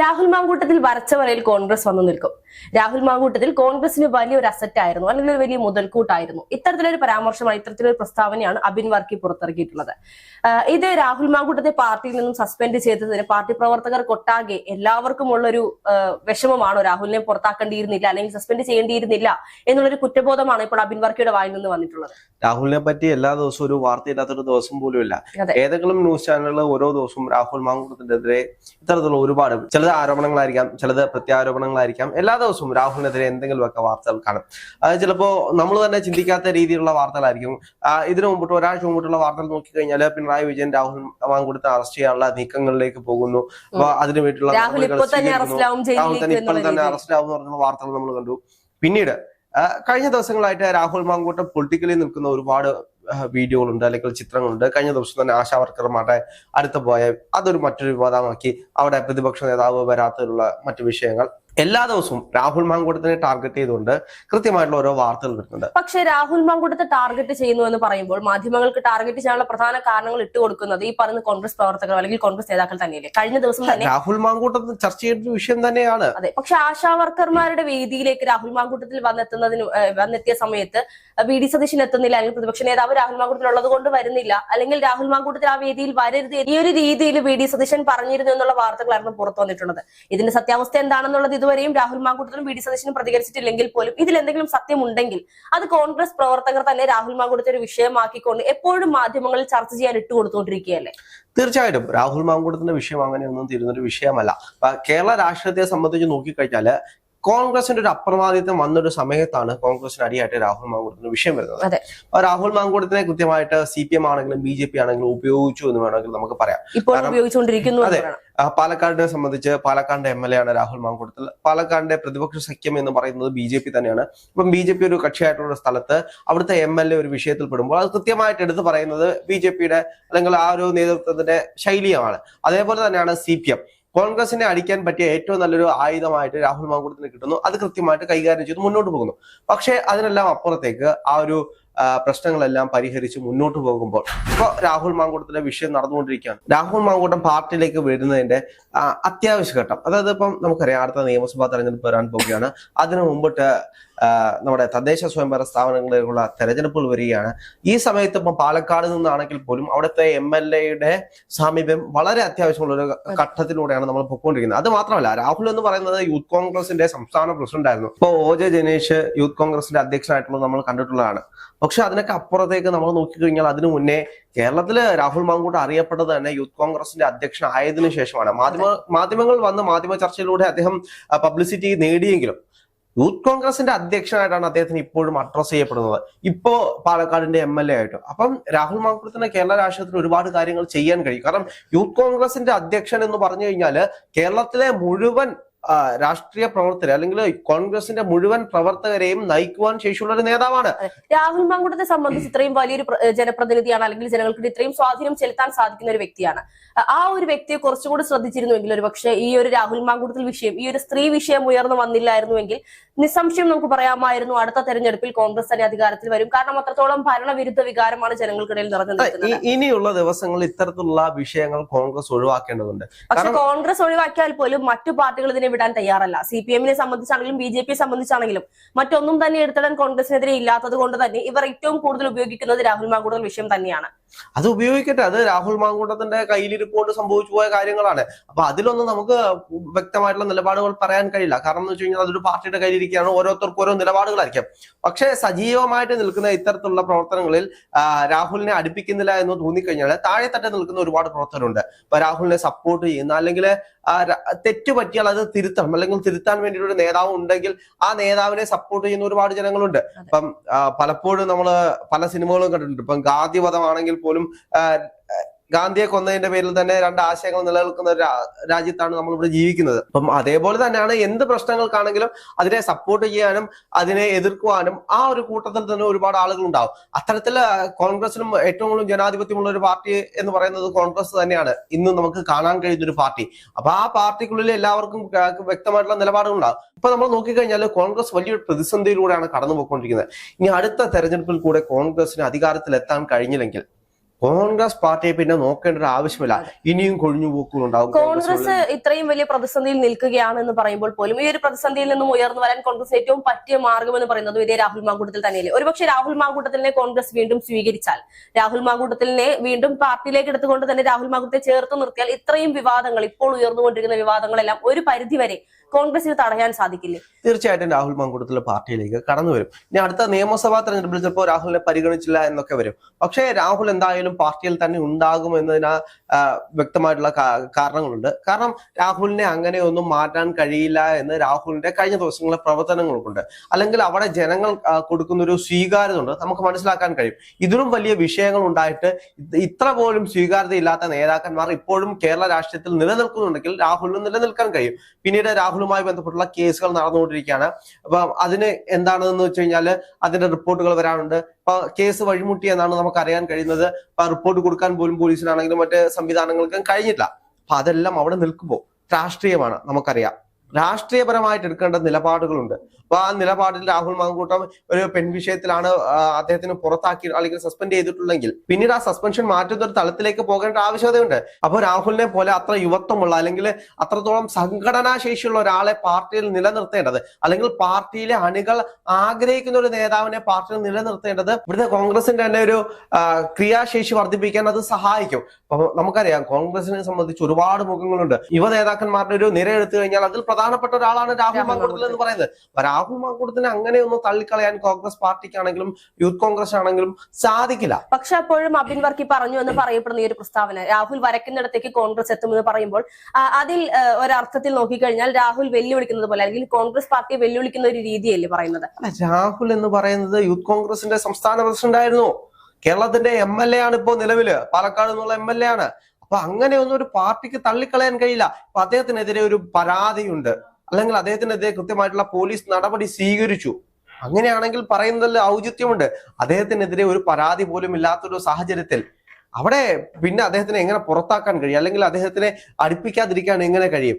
രാഹുൽ മാങ്കൂട്ടത്തിൽ വരച്ച വരയിൽ കോൺഗ്രസ് വന്നു നിൽക്കും. രാഹുൽ മാങ്കൂട്ടത്തിൽ കോൺഗ്രസിന് വലിയൊരു അസറ്റ് ആയിരുന്നു അല്ലെങ്കിൽ ഒരു വലിയ മുതൽക്കൂട്ടായിരുന്നു. ഇത്തരത്തിലൊരു പരാമർശമാണ് ഇത്തരത്തിലൊരു പ്രസ്താവനയാണ് അബിൻ വർക്കി പുറത്തിറക്കിയിട്ടുള്ളത്. ഇത് രാഹുൽ മാങ്കൂട്ടത്തെ പാർട്ടിയിൽ നിന്നും സസ്പെൻഡ് ചെയ്തതിന് പാർട്ടി പ്രവർത്തകർ കൊട്ടാകെ എല്ലാവർക്കും ഉള്ളൊരു വിഷമമാണോ രാഹുലിനെ പുറത്താക്കേണ്ടിയിരുന്നില്ല അല്ലെങ്കിൽ സസ്പെൻഡ് ചെയ്യേണ്ടിയിരുന്നില്ല എന്നുള്ളൊരു കുറ്റബോധമാണ് ഇപ്പോൾ അബിൻ വർക്കിയുടെ വായിൽ നിന്ന് വന്നിട്ടുള്ളത്? രാഹുലിനെ പറ്റി എല്ലാ ദിവസവും ഒരു വാർത്തയില്ലാത്തൊരു ദിവസം പോലും ഇല്ല ഏതെങ്കിലും ന്യൂസ് ചാനലുകൾ ഓരോ ദിവസവും രാഹുൽ മാങ്കൂട്ടത്തിനെതിരെ ഇത്തരത്തിലുള്ള ഒരുപാട് ചിലത് ആരോപണങ്ങളായിരിക്കാം ചിലത് പ്രത്യാരോപണങ്ങളായിരിക്കാം. എല്ലാ ദിവസവും രാഹുലിനെതിരെ എന്തെങ്കിലുമൊക്കെ വാർത്തകൾ കാണും. അത് ചിലപ്പോ നമ്മൾ തന്നെ ചിന്തിക്കാത്ത രീതിയിലുള്ള വാർത്തകളായിരിക്കും. ഇതിനു മുമ്പിട്ട് ഒരാഴ്ച മുമ്പിട്ടുള്ള വാർത്തകൾ നോക്കിക്കഴിഞ്ഞാൽ പിണറായി വിജയൻ രാഹുൽ മാങ്കൂട്ടത്തെ അറസ്റ്റ് ചെയ്യാനുള്ള നീക്കങ്ങളിലേക്ക് പോകുന്നു. അപ്പൊ അതിനു വേണ്ടിയിട്ടുള്ള രാഹുൽ തന്നെ ഇപ്പോൾ തന്നെ. അറസ്റ്റിലാവും രാഹുൽ തന്നെ ഇപ്പോൾ തന്നെ അറസ്റ്റ് ആവും പറഞ്ഞ വാർത്തകൾ നമ്മൾ കണ്ടു. പിന്നീട് കഴിഞ്ഞ ദിവസങ്ങളായിട്ട് രാഹുൽ മാങ്കൂട്ടം പൊളിറ്റിക്കലി നിൽക്കുന്ന ഒരുപാട് വീഡിയോകളുണ്ട് അല്ലെങ്കിൽ ചിത്രങ്ങളുണ്ട്. കഴിഞ്ഞ ദിവസം തന്നെ ആശാ വർക്കർമാരുടെ അടുത്ത് പോയ അതൊരു മറ്റൊരു വിവാദമാക്കി. അവിടെ പ്രതിപക്ഷ നേതാവ് വരാത്തതിലുള്ള മറ്റു വിഷയങ്ങൾ. എല്ലാ ദിവസവും രാഹുൽ മാങ്കൂട്ടത്തിനെ ടാർഗറ്റ് ചെയ്തുകൊണ്ട് കൃത്യമായിട്ടുള്ള ഓരോ വാർത്തകൾ വരുന്നുണ്ട്. പക്ഷേ രാഹുൽ മാങ്കൂട്ടത്തെ ടാർഗറ്റ് ചെയ്യുന്നു എന്ന് പറയുമ്പോൾ മാധ്യമങ്ങൾക്ക് ടാർഗറ്റ് ചെയ്യാനുള്ള പ്രധാന കാരണങ്ങൾ ഇട്ട് കൊടുക്കുന്നത് ഈ പറയുന്ന കോൺഗ്രസ് പ്രവർത്തകർ അല്ലെങ്കിൽ കോൺഗ്രസ് നേതാക്കൾ തന്നെയല്ലേ? കഴിഞ്ഞ ദിവസം തന്നെ രാഹുൽ മാങ്കൂട്ടത്തിൽ ചർച്ച ചെയ്യേണ്ട വിഷയം തന്നെയാണ്. അതെ. പക്ഷെ ആശാ വർക്കർമാരുടെ വേദിയിലേക്ക് രാഹുൽ മാങ്കൂട്ടത്തിൽ വന്നെത്തുന്നതിന് വന്നെത്തിയ സമയത്ത് വി ഡി സതീശൻ എത്തുന്നില്ല അല്ലെങ്കിൽ പ്രതിപക്ഷ നേതാവ് രാഹുൽ മാങ്കൂട്ടത്തിൽ ഉള്ളത് കൊണ്ട് വരുന്നില്ല അല്ലെങ്കിൽ രാഹുൽ മാങ്കൂട്ടത്തിൽ ആ വേദിയിൽ വരരുത് ഈ ഒരു രീതിയിൽ വി ഡി സതീശൻ പറഞ്ഞിരുന്നു എന്നുള്ള വാർത്തകളായിരുന്നു പുറത്തു വന്നിട്ടുള്ളത്. ഇതിന്റെ സത്യാവസ്ഥ എന്താണെന്നുള്ളത് ഇതുവരെയും രാഹുൽ മാങ്കൂട്ടത്തിലും വി ഡി സതീശനും പ്രതികരിച്ചിട്ടില്ലെങ്കിൽ പോലും ഇതിൽ എന്തെങ്കിലും സത്യമുണ്ടെങ്കിൽ അത് കോൺഗ്രസ് പ്രവർത്തകർ തന്നെ രാഹുൽ മാങ്കൂട്ടത്തെ ഒരു വിഷയമാക്കിക്കൊണ്ട് എപ്പോഴും മാധ്യമങ്ങളിൽ ചർച്ച ചെയ്യാൻ ഇട്ടുകൊടുത്തുകൊണ്ടിരിക്കുകയല്ലേ? തീർച്ചയായിട്ടും. രാഹുൽ മാങ്കൂട്ടത്തിന്റെ വിഷയം അങ്ങനെയൊന്നും തീരുന്നൊരു വിഷയമല്ല. കേരള രാഷ്ട്രീയത്തെ സംബന്ധിച്ച് നോക്കിക്കഴിഞ്ഞാൽ കോൺഗ്രസിന്റെ ഒരു അപ്രമാദിത്വം വന്നൊരു സമയത്താണ് കോൺഗ്രസിന് അടിയായിട്ട് രാഹുൽ മാങ്കൂടത്തിന് വിഷയം വരുന്നത്. രാഹുൽ മാങ്കൂട്ടത്തിനെ കൃത്യമായിട്ട് സി പി എം ആണെങ്കിലും ബി ജെ പി ആണെങ്കിലും ഉപയോഗിച്ചു എന്ന് വേണമെങ്കിൽ നമുക്ക് പറയാം. ഇപ്പോൾ ഉപയോഗിച്ചുകൊണ്ടിരിക്കുന്നു അതെ. പാലക്കാടിനെ സംബന്ധിച്ച് പാലക്കാടിന്റെ എം എൽ എ ആണ് രാഹുൽ മാങ്കൂട്ടത്തിൽ. പാലക്കാടിന്റെ പ്രതിപക്ഷ സഖ്യം എന്ന് പറയുന്നത് ബി ജെ പി തന്നെയാണ്. ഇപ്പം ബി ജെ പി ഒരു കക്ഷിയായിട്ടുള്ള സ്ഥലത്ത് അവിടുത്തെ എം എൽ എ ഒരു വിഷയത്തിൽ പെടുമ്പോൾ അത് കൃത്യമായിട്ട് എടുത്തു പറയുന്നത് ബി ജെ പിയുടെ അല്ലെങ്കിൽ ആ ഒരു നേതൃത്വത്തിന്റെ ശൈലിയാണ്. അതേപോലെ തന്നെയാണ് സി പി എം കോൺഗ്രസിനെ അടിക്കാൻ പറ്റിയ ഏറ്റവും നല്ലൊരു ആയുധമായിട്ട് രാഹുൽ മാങ്കൂട്ടത്തിന് കിട്ടുന്നു. അത് കൃത്യമായിട്ട് കൈകാര്യം ചെയ്ത് മുന്നോട്ട് പോകുന്നു. പക്ഷേ അതിനെല്ലാം അപ്പുറത്തേക്ക് ആ ഒരു പ്രശ്നങ്ങളെല്ലാം പരിഹരിച്ച് മുന്നോട്ട് പോകുമ്പോൾ. ഇപ്പൊ രാഹുൽ മാങ്കൂട്ടത്തിന്റെ വിഷയം നടന്നുകൊണ്ടിരിക്കുകയാണ്. രാഹുൽ മാങ്കൂട്ടം പാർട്ടിയിലേക്ക് വരുന്നതിന്റെ അത്യാവശ്യ ഘട്ടം. അതായത് ഇപ്പം നമുക്കറിയാം അടുത്ത നിയമസഭാ തെരഞ്ഞെടുപ്പ് വരാൻ പോവുകയാണ്. അതിനു മുമ്പിട്ട് നമ്മുടെ തദ്ദേശ സ്വയംഭരണ സ്ഥാപനങ്ങളിലുള്ള തെരഞ്ഞെടുപ്പുകൾ വരികയാണ്. ഈ സമയത്ത് ഇപ്പം പാലക്കാട് നിന്നാണെങ്കിൽ പോലും അവിടുത്തെ എം എൽ എയുടെ സാമീപ്യം വളരെ അത്യാവശ്യമുള്ള ഒരു ഘട്ടത്തിലൂടെയാണ് നമ്മൾ പൊയ്ക്കൊണ്ടിരിക്കുന്നത് അത് മാത്രമല്ല രാഹുൽ എന്ന് പറയുന്നത് യൂത്ത് കോൺഗ്രസിന്റെ സംസ്ഥാന പ്രസിഡന്റ് ആയിരുന്നു ഇപ്പോൾ ഒ ജെ ജനീഷ് യൂത്ത് കോൺഗ്രസിന്റെ അധ്യക്ഷനായിട്ടുള്ളത് നമ്മൾ കണ്ടിട്ടുള്ളതാണ്. പക്ഷെ അതിനൊക്കെ അപ്പുറത്തേക്ക് നമ്മൾ നോക്കിക്കഴിഞ്ഞാൽ അതിനു മുന്നേ കേരളത്തിൽ രാഹുൽ മാങ്കൂട്ട് അറിയപ്പെട്ടത് തന്നെ യൂത്ത് കോൺഗ്രസിന്റെ അധ്യക്ഷൻ ആയതിനു ശേഷമാണ്. മാധ്യമ മാധ്യമങ്ങൾ വന്ന് മാധ്യമ ചർച്ചയിലൂടെ അദ്ദേഹം പബ്ലിസിറ്റി നേടിയെങ്കിലും യൂത്ത് കോൺഗ്രസിന്റെ അധ്യക്ഷനായിട്ടാണ് അദ്ദേഹത്തിന് ഇപ്പോഴും അഡ്രസ് ചെയ്യപ്പെടുന്നത്. ഇപ്പോ പാലക്കാടിന്റെ എം എൽ എ ആയിട്ട്. അപ്പം രാഹുൽ മാങ്കൂട്ടത്തിന് കേരള രാഷ്ട്രീയത്തിൽ ഒരുപാട് കാര്യങ്ങൾ ചെയ്യാൻ കഴിയും. കാരണം യൂത്ത് കോൺഗ്രസിന്റെ അധ്യക്ഷൻ എന്ന് പറഞ്ഞു കഴിഞ്ഞാൽ കേരളത്തിലെ മുഴുവൻ രാഷ്ട്രീയ പ്രവർത്തകരെ അല്ലെങ്കിൽ കോൺഗ്രസിന്റെ മുഴുവൻ പ്രവർത്തകരെയും നയിക്കുവാൻ ശേഷിയുള്ള ഒരു നേതാവാണ്. രാഹുൽ മാങ്കുടത്തെ സംബന്ധിച്ച് ഇത്രയും വലിയൊരു പ്ര- ജനപ്രതിനിധിയാണ് അല്ലെങ്കിൽ ജനങ്ങൾക്ക് ഇത്രയും സ്വാധീനം ചെലുത്താൻ സാധിക്കുന്ന ഒരു വ്യക്തിയാണ്. ആ ഒരു വ്യക്തിയെ കുറച്ചുകൂടി ശ്രദ്ധിച്ചിരുന്നുവെങ്കിൽ ഒരു പക്ഷേ ഈ ഒരു രാഹുൽ മാങ്കുടത്തിൽ വിഷയം ഈ ഒരു സ്ത്രീ വിഷയം ഉയർന്നു വന്നില്ലായിരുന്നുവെങ്കിൽ നിസ്സംശയം നമുക്ക് പറയാമായിരുന്നു അടുത്ത തെരഞ്ഞെടുപ്പിൽ കോൺഗ്രസ് തന്നെ അധികാരത്തിൽ വരും. കാരണം അത്രത്തോളം ഭരണവിരുദ്ധ വികാരമാണ് ജനങ്ങൾക്കിടയിൽ നിറഞ്ഞത് ഇനിയുള്ള ദിവസങ്ങളിൽ ഇത്തരത്തിലുള്ള വിഷയങ്ങൾ കോൺഗ്രസ് ഒഴിവാക്കേണ്ടതുണ്ട്. പക്ഷെ കോൺഗ്രസ് ഒഴിവാക്കിയാൽ പോലും മറ്റു പാർട്ടികൾ ഇതിനെ വിടാൻ തയ്യാറല്ല. സി പി എമ്മിനെ സംബന്ധിച്ചാണെങ്കിലും ബി ജെ പിയെ സംബന്ധിച്ചാണെങ്കിലും മറ്റൊന്നും തന്നെ എടുത്തിടാൻ കോൺഗ്രസിനെതിരെ ഇല്ലാത്തത് കൊണ്ട് തന്നെ ഇവർ ഏറ്റവും കൂടുതൽ ഉപയോഗിക്കുന്നത് രാഹുൽ മാങ്കൂട്ടൽ വിഷയം തന്നെയാണ്. അത് ഉപയോഗിക്കട്ടെ. അത് രാഹുൽ മാങ്കൂട്ടത്തിന്റെ കയ്യിലിരിപ്പോണ്ട് സംഭവിച്ചു പോയ കാര്യങ്ങളാണ്. അപ്പൊ അതിലൊന്നും നമുക്ക് വ്യക്തമായിട്ടുള്ള നിലപാടുകൾ പറയാൻ കഴിയില്ല. കാരണം എന്ന് വെച്ച് കഴിഞ്ഞാൽ അതൊരു പാർട്ടിയുടെ കയ്യിലിരിക്കുകയാണ്. ഓരോരുത്തർക്കും ഓരോ നിലപാടുകളായിരിക്കും. പക്ഷേ സജീവമായിട്ട് നിൽക്കുന്ന ഇത്തരത്തിലുള്ള പ്രവർത്തനങ്ങളിൽ രാഹുലിനെ അടുപ്പിക്കുന്നില്ല എന്ന് തോന്നിക്കഴിഞ്ഞാൽ താഴെത്തട്ടെ നിൽക്കുന്ന ഒരുപാട് പ്രവർത്തകരുണ്ട്. ഇപ്പൊ രാഹുലിനെ സപ്പോർട്ട് ചെയ്യുന്ന അല്ലെങ്കിൽ തെറ്റ് പറ്റിയാൽ അത് തിരുത്തണം അല്ലെങ്കിൽ തിരുത്താൻ വേണ്ടിയിട്ട് ഒരു നേതാവ് ഉണ്ടെങ്കിൽ ആ നേതാവിനെ സപ്പോർട്ട് ചെയ്യുന്ന ഒരുപാട് ജനങ്ങളുണ്ട്. അപ്പം പലപ്പോഴും നമ്മൾ പല സിനിമകളും കണ്ടിട്ടുണ്ട്. ഇപ്പം ഗാന്ധിവധമാണെങ്കിൽ പോലും ഗാന്ധിയെ കൊന്നതിന്റെ പേരിൽ തന്നെ രണ്ട് ആശയങ്ങൾ നിലനിൽക്കുന്ന ഒരു രാജ്യത്താണ് നമ്മൾ ഇവിടെ ജീവിക്കുന്നത്. അപ്പം അതേപോലെ തന്നെയാണ് എന്ത് പ്രശ്നങ്ങൾക്കാണെങ്കിലും അതിനെ സപ്പോർട്ട് ചെയ്യാനും അതിനെ എതിർക്കുവാനും ആ ഒരു കൂട്ടത്തിൽ തന്നെ ഒരുപാട് ആളുകൾ ഉണ്ടാവും അത്തരത്തിൽ കോൺഗ്രസിനും ഏറ്റവും കൂടുതൽ ജനാധിപത്യമുള്ള ഒരു പാർട്ടി എന്ന് പറയുന്നത് കോൺഗ്രസ് തന്നെയാണ്. ഇന്ന് നമുക്ക് കാണാൻ കഴിയുന്ന ഒരു പാർട്ടി. അപ്പൊ ആ പാർട്ടിക്കുള്ളിൽ എല്ലാവർക്കും വ്യക്തമായിട്ടുള്ള നിലപാടുകളുണ്ടാവും. ഇപ്പൊ നമ്മൾ നോക്കിക്കഴിഞ്ഞാൽ കോൺഗ്രസ് വലിയൊരു പ്രതിസന്ധിയിലൂടെയാണ് കടന്നു പോയിക്കൊണ്ടിരിക്കുന്നത് ഇനി അടുത്ത തെരഞ്ഞെടുപ്പിൽ കൂടെ കോൺഗ്രസിന് അധികാരത്തിൽ എത്താൻ കഴിഞ്ഞില്ലെങ്കിൽ കോൺഗ്രസ് പാർട്ടിയെ പിന്നെ നോക്കേണ്ട ഒരു ആവശ്യമില്ല. ഇനിയും കൊഴിഞ്ഞു പോക്കുകളുണ്ടാവും കോൺഗ്രസ് ഇത്രയും വലിയ പ്രതിസന്ധിയിൽ നിൽക്കുകയാണെന്ന് പറയുമ്പോൾ പോലും ഈ ഒരു പ്രതിസന്ധിയിൽ നിന്നും ഉയർന്നു വരാൻ കോൺഗ്രസ് ഏറ്റവും പറ്റിയ മാർഗം എന്ന് പറയുന്നത് ഇതേ രാഹുൽ മാങ്കൂട്ടത്തിൽ തന്നെയല്ലേ. ഒരുപക്ഷെ രാഹുൽ മാങ്കൂട്ടത്തിനെ കോൺഗ്രസ് വീണ്ടും സ്വീകരിച്ചാൽ രാഹുൽ മാങ്കൂട്ടത്തിനെ വീണ്ടും പാർട്ടിയിലേക്ക് എടുത്തുകൊണ്ട് തന്നെ രാഹുൽ മാങ്കൂട്ടത്തെ ചേർത്ത് നിർത്തിയാൽ ഇത്രയും വിവാദങ്ങൾ ഇപ്പോൾ ഉയർന്നുകൊണ്ടിരിക്കുന്ന വിവാദങ്ങളെല്ലാം ഒരു പരിധിവരെ കോൺഗ്രസിന് തടയാൻ സാധിക്കില്ലേ? തീർച്ചയായിട്ടും രാഹുൽ മാങ്കൂട്ടത്തിലെ പാർട്ടിയിലേക്ക് കടന്നു വരും ഇനി അടുത്ത നിയമസഭാ തെരഞ്ഞെടുപ്പിൽ ചിലപ്പോൾ രാഹുലിനെ പരിഗണിച്ചില്ല എന്നൊക്കെ വരും. പക്ഷേ രാഹുൽ എന്തായാലും പാർട്ടിയിൽ തന്നെ ഉണ്ടാകും എന്നതിന് വ്യക്തമായിട്ടുള്ള കാരണങ്ങളുണ്ട്. കാരണം രാഹുലിനെ അങ്ങനെയൊന്നും മാറ്റാൻ കഴിയില്ല എന്ന് രാഹുലിന്റെ കഴിഞ്ഞ ദിവസങ്ങളിലെ പ്രവർത്തനങ്ങൾക്കുണ്ട്. അല്ലെങ്കിൽ അവിടെ ജനങ്ങൾ കൊടുക്കുന്ന ഒരു സ്വീകാര്യത ഉണ്ട് നമുക്ക് മനസ്സിലാക്കാൻ കഴിയും. ഇതിലും വലിയ വിഷയങ്ങൾ ഉണ്ടായിട്ട് ഇത് ഇത്ര പോലും സ്വീകാര്യത ഇല്ലാത്ത നേതാക്കന്മാർ ഇപ്പോഴും കേരള രാഷ്ട്രീയത്തിൽ നിലനിൽക്കുന്നുണ്ടെങ്കിൽ രാഹുലിന് നിലനിൽക്കാൻ കഴിയും. പിന്നീട് രാഹുലുമായി ബന്ധപ്പെട്ടുള്ള കേസുകൾ നടന്നുകൊണ്ടിരിക്കുകയാണ്. അപ്പൊ അതിന് എന്താണെന്ന് വെച്ച് കഴിഞ്ഞാൽ അതിന്റെ റിപ്പോർട്ടുകൾ വരാനുണ്ട് കേസ് വഴിമുട്ടി എന്നാണ് നമുക്ക് അറിയാൻ കഴിയുന്നത് റിപ്പോർട്ട് കൊടുക്കാൻ പോലും പോലീസിനാണെങ്കിലും മറ്റ് സംവിധാനങ്ങൾക്കും കഴിഞ്ഞില്ല അപ്പൊ അതെല്ലാം അവിടെ നിൽക്കുമ്പോൾ രാഷ്ട്രീയമാണ് നമുക്കറിയാം. രാഷ്ട്രീയപരമായിട്ട് എടുക്കേണ്ട നിലപാടുകളുണ്ട്. അപ്പൊ ആ നിലപാടിൽ രാഹുൽ മാങ്കൂട്ടം ഒരു പെൺ വിഷയത്തിലാണ് അദ്ദേഹത്തിന് പുറത്താക്കി അല്ലെങ്കിൽ സസ്പെൻഡ് ചെയ്തിട്ടുള്ളെങ്കിൽ പിന്നീട് ആ സസ്പെൻഷൻ മാറ്റുന്ന ഒരു തലത്തിലേക്ക് പോകേണ്ട ആവശ്യകതയുണ്ട്. അപ്പൊ രാഹുലിനെ പോലെ അത്ര യുവത്വമുള്ള അല്ലെങ്കിൽ അത്രത്തോളം സംഘടനാ ശേഷിയുള്ള ഒരാളെ പാർട്ടിയിൽ നിലനിർത്തേണ്ടത് അല്ലെങ്കിൽ പാർട്ടിയിലെ അണികൾ ആഗ്രഹിക്കുന്ന ഒരു നേതാവിനെ പാർട്ടിയിൽ നിലനിർത്തേണ്ടത് ഇവിടുത്തെ കോൺഗ്രസിന്റെ തന്നെ ഒരു ക്രിയാശേഷി വർദ്ധിപ്പിക്കാൻ അത് സഹായിക്കും. നമുക്കറിയാം കോൺഗ്രസിനെ സംബന്ധിച്ച് ഒരുപാട് മുഖങ്ങളുണ്ട്. യുവ നേതാക്കന്മാരുടെ ഒരു നിര എടുത്തു കഴിഞ്ഞാൽ അതിൽ പ്രധാനപ്പെട്ട ഒരാളാണ് രാഹുൽ മാങ്കൂട്ടത്തിൽ എന്ന് പറയുന്നത്. അപ്പൊ രാഹുൽ മാങ്കൂട്ടത്തിനെ അങ്ങനെയൊന്നും തള്ളിക്കളയാൻ കോൺഗ്രസ് പാർട്ടിക്കാണെങ്കിലും യൂത്ത് കോൺഗ്രസ് ആണെങ്കിലും സാധിക്കില്ല. പക്ഷെ അപ്പോഴും അബിൻ വർക്കി പറഞ്ഞു എന്ന് പറയപ്പെടുന്ന ഈ ഒരു പ്രസ്താവന. രാഹുൽ വരയ്ക്കുന്നിടത്തേക്ക് കോൺഗ്രസ് എത്തുമെന്ന് പറയുമ്പോൾ അതിൽ ഒരർത്ഥത്തിൽ നോക്കിക്കഴിഞ്ഞാൽ രാഹുൽ വെല്ലുവിളിക്കുന്നത് പോലെ അല്ലെങ്കിൽ കോൺഗ്രസ് പാർട്ടിയെ വെല്ലുവിളിക്കുന്ന ഒരു രീതിയല്ലേ പറയുന്നത്? രാഹുൽ എന്ന് പറയുന്നത് യൂത്ത് കോൺഗ്രസിന്റെ സംസ്ഥാന പ്രസിഡന്റ് ആയിരുന്നു കേരളത്തിന്റെ എം എൽ എ ആണ് ഇപ്പോ നിലവിൽ. പാലക്കാട് എന്നുള്ള എം എൽ എ ആണ്. അപ്പൊ അങ്ങനെയൊന്നും ഒരു പാർട്ടിക്ക് തള്ളിക്കളയാൻ കഴിയില്ല. അപ്പൊ അദ്ദേഹത്തിനെതിരെ ഒരു പരാതിയുണ്ട്. അല്ലെങ്കിൽ അദ്ദേഹത്തിനെതിരെ കൃത്യമായിട്ടുള്ള പോലീസ് നടപടി സ്വീകരിച്ചു. അങ്ങനെയാണെങ്കിൽ പറയുന്നതിൽ ഔചിത്യമുണ്ട്. അദ്ദേഹത്തിനെതിരെ ഒരു പരാതി പോലും ഇല്ലാത്തൊരു സാഹചര്യത്തിൽ അവിടെ പിന്നെ അദ്ദേഹത്തിനെ എങ്ങനെ പുറത്താക്കാൻ കഴിയും? അല്ലെങ്കിൽ അദ്ദേഹത്തിനെ അടുപ്പിക്കാതിരിക്കാൻ എങ്ങനെ കഴിയും?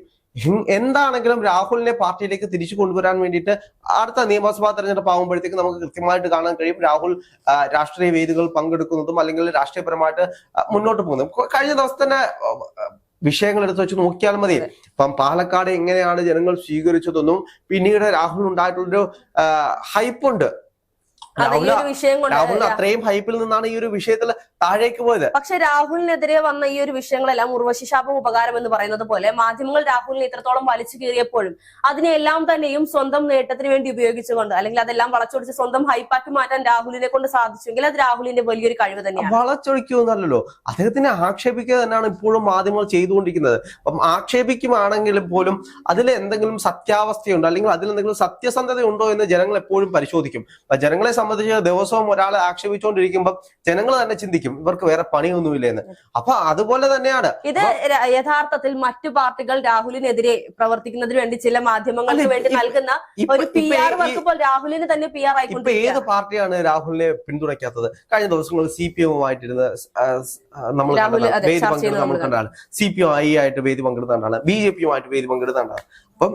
എന്താണെങ്കിലും രാഹുലിനെ പാർട്ടിയിലേക്ക് തിരിച്ചു കൊണ്ടുവരാൻ വേണ്ടിയിട്ട് അടുത്ത നിയമസഭാ തെരഞ്ഞെടുപ്പ് ആകുമ്പോഴത്തേക്ക് നമുക്ക് കൃത്യമായിട്ട് കാണാൻ കഴിയും. രാഹുൽ രാഷ്ട്രീയ വേദികൾ പങ്കെടുക്കുന്നതും അല്ലെങ്കിൽ രാഷ്ട്രീയപരമായിട്ട് മുന്നോട്ട് പോകുന്നതും. കഴിഞ്ഞ ദിവസം തന്നെ വിഷയങ്ങൾ എടുത്തു വെച്ച് നോക്കിയാൽ മതി. ഇപ്പം പാലക്കാട് എങ്ങനെയാണ് ജനങ്ങൾ സ്വീകരിച്ചതെന്നും പിന്നീട് രാഹുൽ ഉണ്ടായിട്ടുള്ളൊരു ഹൈപ്പ് ഉണ്ട് അതെ ഈ രാഹുൽ അത്രയും ഹൈപ്പിൽ നിന്നാണ് ഈ ഒരു വിഷയത്തിൽ താഴേക്ക് പോയത്? പക്ഷെ രാഹുലിനെതിരെ വന്ന ഈ ഒരു വിഷയങ്ങളെല്ലാം ഉർവശി ശാപം ഉപകാരം എന്ന് പറയുന്നത് പോലെ മാധ്യമങ്ങൾ രാഹുലിനെ ഇത്രത്തോളം വലിച്ചു കീറിയപ്പോഴും അതിനെല്ലാം തന്നെയും സ്വന്തം നേട്ടത്തിന് വേണ്ടി ഉപയോഗിച്ചുകൊണ്ട് അല്ലെങ്കിൽ അതെല്ലാം വളച്ചൊടിച്ച് സ്വന്തം ഹൈപ്പാക്കി മാറ്റാൻ രാഹുലിനെ കൊണ്ട് സാധിച്ചെങ്കിൽ അത് രാഹുലിന്റെ വലിയൊരു കഴിവ് തന്നെയാണ്. വളച്ചൊടിക്കുമെന്നല്ലോ അദ്ദേഹത്തിനെ ആക്ഷേപിക്കുക തന്നെയാണ് ഇപ്പോഴും മാധ്യമങ്ങൾ ചെയ്തുകൊണ്ടിരിക്കുന്നത്. അപ്പം ആക്ഷേപിക്കുവാണെങ്കിലും പോലും അതിൽ എന്തെങ്കിലും സത്യാവസ്ഥയുണ്ടോ? അല്ലെങ്കിൽ അതിൽ എന്തെങ്കിലും സത്യസന്ധത ഉണ്ടോ എന്ന് ജനങ്ങൾ എപ്പോഴും പരിശോധിക്കും. ജനങ്ങളെ സംബന്ധിച്ച് ദിവസവും ഒരാളെ ആക്ഷേപിച്ചുകൊണ്ടിരിക്കുമ്പോൾ ജനങ്ങൾ തന്നെ ചിന്തിക്കും. ഇവർക്ക് വേറെ പണിയൊന്നുമില്ല എന്ന് അപ്പൊ അതുപോലെ തന്നെയാണ്. ഇത് യഥാർത്ഥത്തിൽ മറ്റു പാർട്ടികൾ രാഹുലിനെതിരെ പ്രവർത്തിക്കുന്നതിന് വേണ്ടി ചില മാധ്യമങ്ങൾക്ക് വേണ്ടി നൽകുന്ന ഒരു പി ആർ വർക്ക് ഇപ്പോൾ രാഹുലിന് തന്നെ പി ആർ ആയിക്കൊണ്ട് ഏത് പാർട്ടിയാണ് രാഹുലിനെ പിന്തുണയ്ക്കാത്തത്? കഴിഞ്ഞ ദിവസങ്ങളിൽ സി പി എമ്മുമായിട്ടിരുന്ന് നമ്മൾ വേദി ചർച്ച പങ്കെടുത്ത് നമ്മൾ നമ്മൾ കണ്ടാണ് സി പി എം ഐ ആയിട്ട് വേദി പങ്കെടുത്താണ് ബി ജെ പിയുമായിട്ട് വേദി പങ്കെടുത്താണ് അപ്പം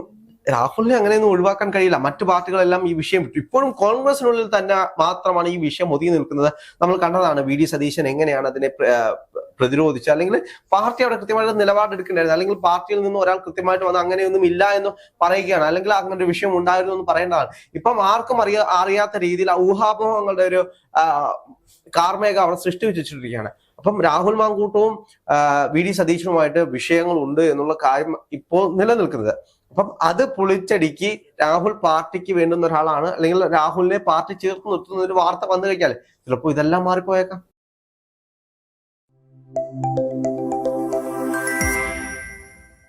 രാഹുലിനെ അങ്ങനെയൊന്നും ഒഴിവാക്കാൻ കഴിയില്ല. മറ്റു പാർട്ടികളെല്ലാം ഈ വിഷയം ഇപ്പോഴും കോൺഗ്രസിനുള്ളിൽ തന്നെ മാത്രമാണ് ഈ വിഷയം ഒതുങ്ങി നിൽക്കുന്നത്. നമ്മൾ കണ്ടതാണ് വി ഡി സതീശൻ എങ്ങനെയാണ് അതിനെ പ്ര- പ്രതിരോധിച്ച് അല്ലെങ്കിൽ പാർട്ടി അവിടെ കൃത്യമായിട്ട് നിലപാടെടുക്കേണ്ടായിരുന്നു അല്ലെങ്കിൽ പാർട്ടിയിൽ നിന്ന് ഒരാൾ കൃത്യമായിട്ട് വന്ന് അങ്ങനെയൊന്നും ഇല്ല എന്ന് പറയുകയാണ്. അല്ലെങ്കിൽ അങ്ങനെ ഒരു വിഷയം ഉണ്ടായിരുന്നു എന്ന് പറയേണ്ടതാണ്. ഇപ്പം ആർക്കും അറിയാ അറിയാത്ത രീതിയിൽ ഊഹാപോഹങ്ങളുടെ ഒരു കാർമേഘ അവിടെ സൃഷ്ടിച്ചു വെച്ചിട്ടിരിക്കുകയാണ് അപ്പം രാഹുൽ മാങ്കൂട്ടവും വി ഡി വിഷയങ്ങൾ ഉണ്ട് എന്നുള്ള കാര്യം ഇപ്പോൾ നിലനിൽക്കുന്നത്. അപ്പം അത് പൊളിച്ചടിക്ക് രാഹുൽ പാർട്ടിക്ക് വേണ്ടുന്ന ഒരാളാണ്. അല്ലെങ്കിൽ രാഹുലിനെ പാർട്ടി ചേർത്ത് നിർത്തുന്ന ഒരു വാർത്ത വന്നു കഴിഞ്ഞാൽ ചിലപ്പോൾ ഇതെല്ലാം മാറിപ്പോയേക്കാം.